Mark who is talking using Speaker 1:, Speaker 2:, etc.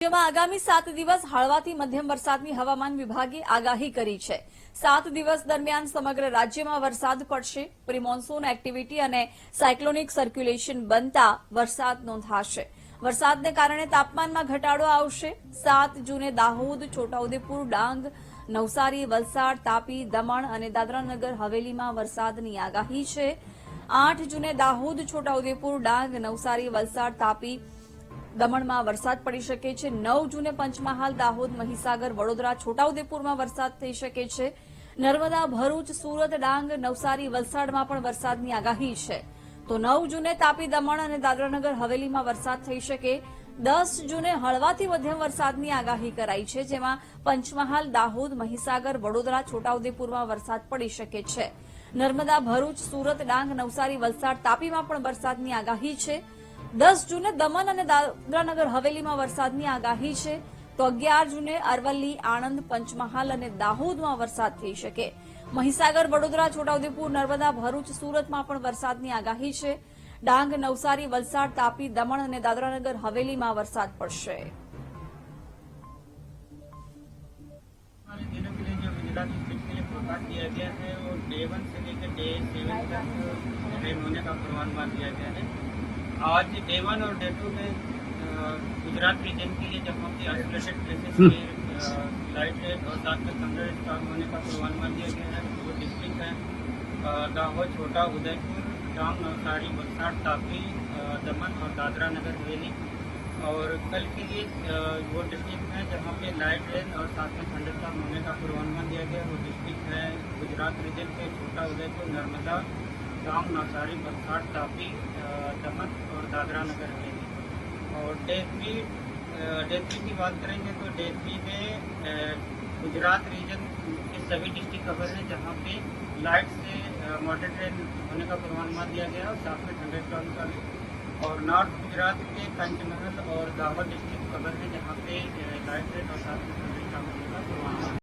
Speaker 1: રાજ્યમાં આગામી સાત દિવસ હળવાથી મધ્યમ વરસાદની હવામાન વિભાગે આગાહી કરી છે. સાત દિવસ દરમિયાન સમગ્ર રાજ્યમાં વરસાદ પડશે. પ્રિમોન્સૂન એક્ટિવિટી અને સાયક્લોનિક સર્ક્યુલેશન બનતા વરસાદ નોંધાશે. વરસાદને કારણે તાપમાનમાં ઘટાડો આવશે. સાત જૂને દાહોદ, છોટાઉદેપુર, ડાંગ, નવસારી, વલસાડ, તાપી, દમણ અને દાદરાનગર હવેલીમાં વરસાદની આગાહી છે. આઠ જૂને દાહોદ, છોટાઉદેપુર, ડાંગ, નવસારી, વલસાડ, તાપી દમણમાં વરસાદ પડી શકે છે. નવ જૂને પંચમહાલ, દાહોદ, મહીસાગર, વડોદરા, છોટાઉદેપુરમાં વરસાદ થઈ શકે છે. નર્મદા, ભરૂચ, સુરત, ડાંગ, નવસારી, વલસાડમાં પણ વરસાદની આગાહી છે. તો નવ જૂને તાપી દમણ અને દાદરાનગર હવેલીમાં વરસાદ થઈ શકે. દસ જૂને હળવાથી મધ્યમ વરસાદની આગાહી કરાઈ છે, જેમાં પંચમહાલ, દાહોદ, મહીસાગર, વડોદરા, છોટાઉદેપુરમાં વરસાદ પડી શકે છે. નર્મદા, ભરૂચ, સુરત, ડાંગ, નવસારી, વલસાડ તાપીમાં પણ વરસાદની આગાહી છે. દસ જૂને દમણ અને દાદરાનગર હવેલીમાં વરસાદની આગાહી છે તો અગિયાર જૂને અરવલ્લી આણંદ પંચમહાલ અને દાહોદમાં વરસાદ થઈ શકે મહીસાગર વડોદરા છોટાઉદેપુર નર્મદા ભરૂચ સુરતમાં પણ વરસાદની આગાહી છે ડાંગ નવસારી વલસાડ તાપી દમણ અને દાદરાનગર હવેલીમાં વરસાદ પડશે
Speaker 2: हमारे दिनों के लिए जो गुजरात स्टेट के लिए फोरकास्ट दिया गया है वो डे वन से लेकर डे सेवन तक रेन होने का पूर्वानुमान दिया गया है आज डे वन और डे टू में गुजरात रीजन के लिए जहाँ पे आइसोलेटेड प्लेसेस के लाइट रेन और साथ में थंडर स्टॉर्म होने का पूर्वानुमान दिया गया है वो डिस्ट्रिक्ट है दाहोद छोटा उदयपुर डांग नवसारी वलसाड़ तापी दमन और दादरा नगर हवेली। और कल के लिए वो डिस्ट्रिक्ट है जहाँ पे लाइट रेन और साथ में थंडरस्टॉर्म होने का पूर्वानुमान दिया गया वो डिस्ट्रिक्ट है गुजरात रीजन के छोटा उदयपुर नर्मदा डांग नवसारी वलसाड़ तापी दमन और दादरा नगर हवेली और डे थ्री डे की बात करेंगे तो डे थ्री में गुजरात रीजन के सभी डिस्ट्रिक्ट कवर है जहाँ पे लाइट से मॉडरेट रेन होने का पूर्वानुमान दिया गया और साथ में थंडरस्टॉर्म का भी। और नॉर्थ गुजरात के पंचमहल और दाहोद डिस्ट्रिक्ट कवर है जहाँ पे लाइट रेन और साथ में थंडरस्टॉर्म होने का पूर्वानुमान